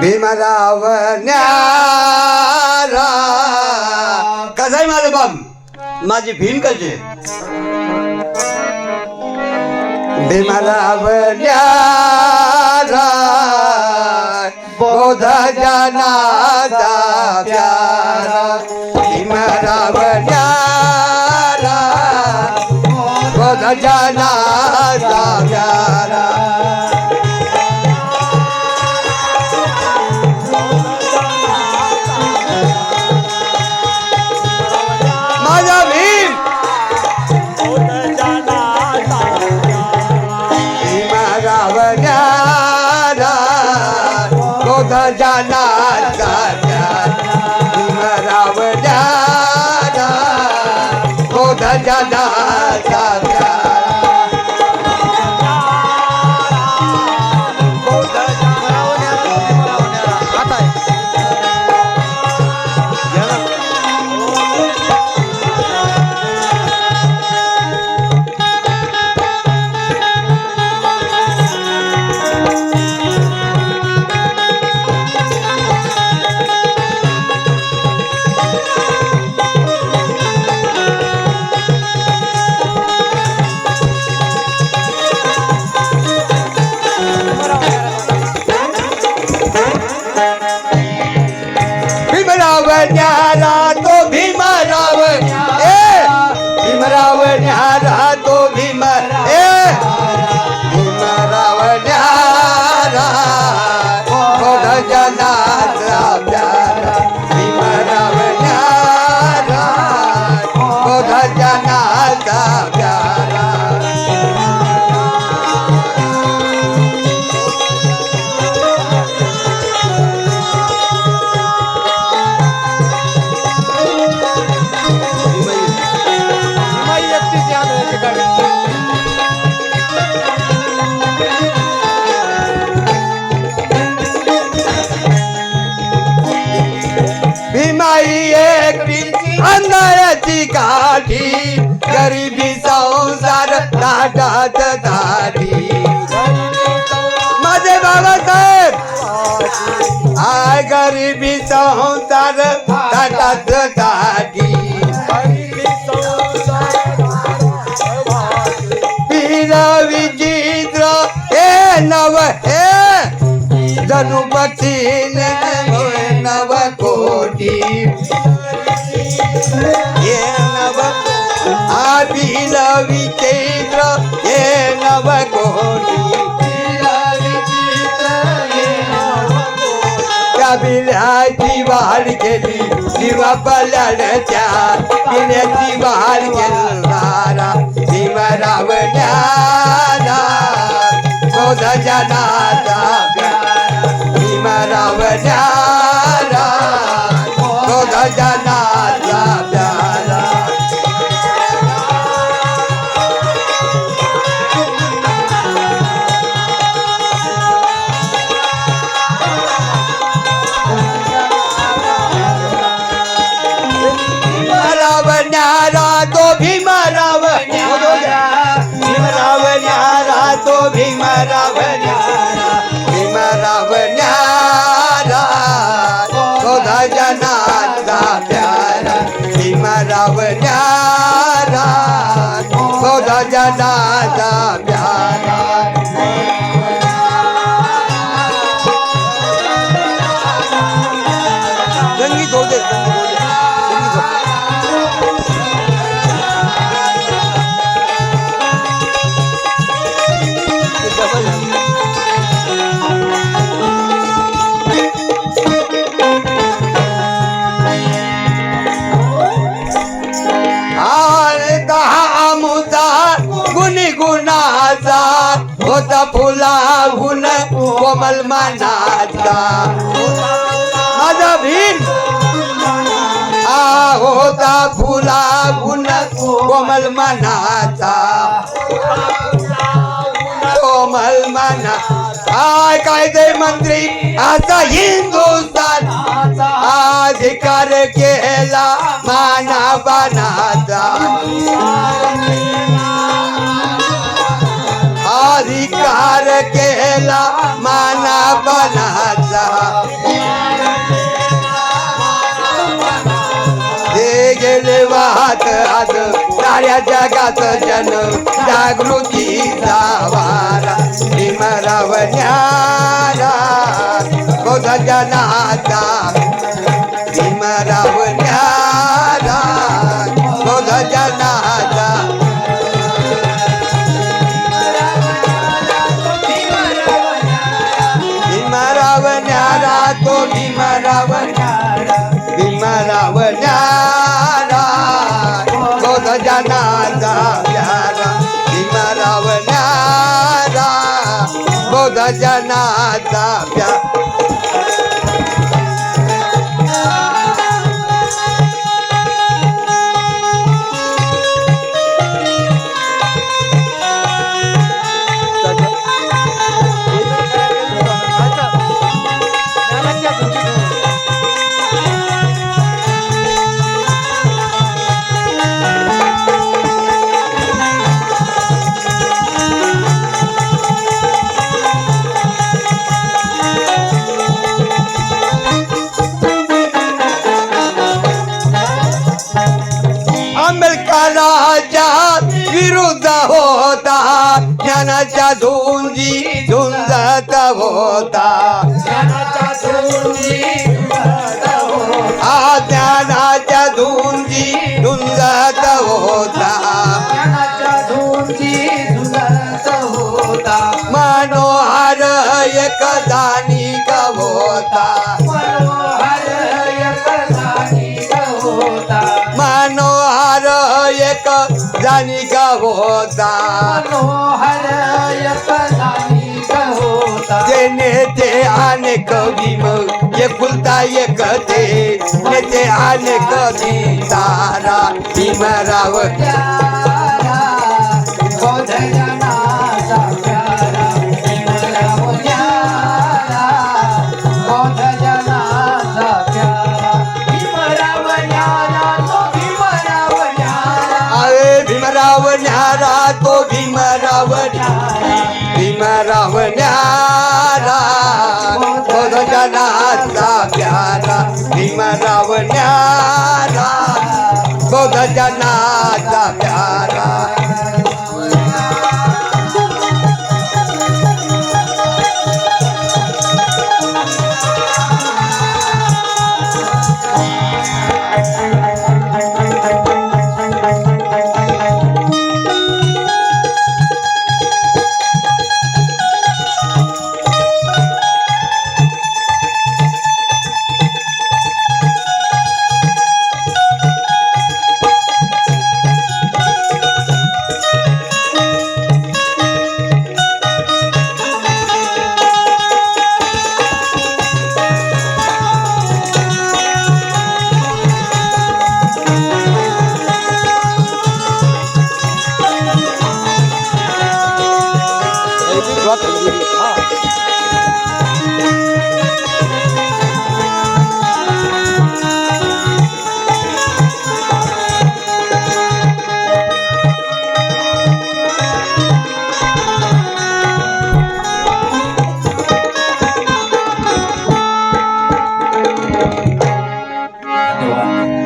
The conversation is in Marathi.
भीमराव न्यारा कसा आहे माझं बाम? माझी भीम कशी? आहे? भीमराव न्यारा बोध जनाचा प्यारा. भीमराव न्यारा माझे बाबासाहेब आय गरिबी संसार ताटात ताटी विचित्र हे नव हे. जनुपती नव कोटी. हे नव आबिल विचित्र हे नव कोटी. त्या दिवाल केली. दिवा पलडच्या तिने दिवाल केला. दिवा न्यारा बोध जनाचा प्यारा भीमराव न्यारा भीमराव भीमराव न्यारा तो भीमराव न्यारा भीमराव न्यारा तो जनाचा प्यारा भीमराव न्यारा तो जनाचा गुणी गुणाचा होता फुला कोमल मानाचा. माझा भीम आ होता फुला कोमल मनाचा. कोमल मना काय कायदे मंत्री आता हिंदुस्तान अधिकार केला. माना बनाचा हे गेले वाहत आज साऱ्या जगात जन जागृतीचा वारा. भीमरावण्याला बोध जनाचा भीमरावण्या तो भीमराव आंबेडकराच्या विरुद्ध होता. ज्ञानाच्या झुंजी झुंजत होता. ज्ञानाच्या हा होता। ते नेते अनेक भीम एकुलता एक ते नेते अनेक तारा भीमराव भीमराव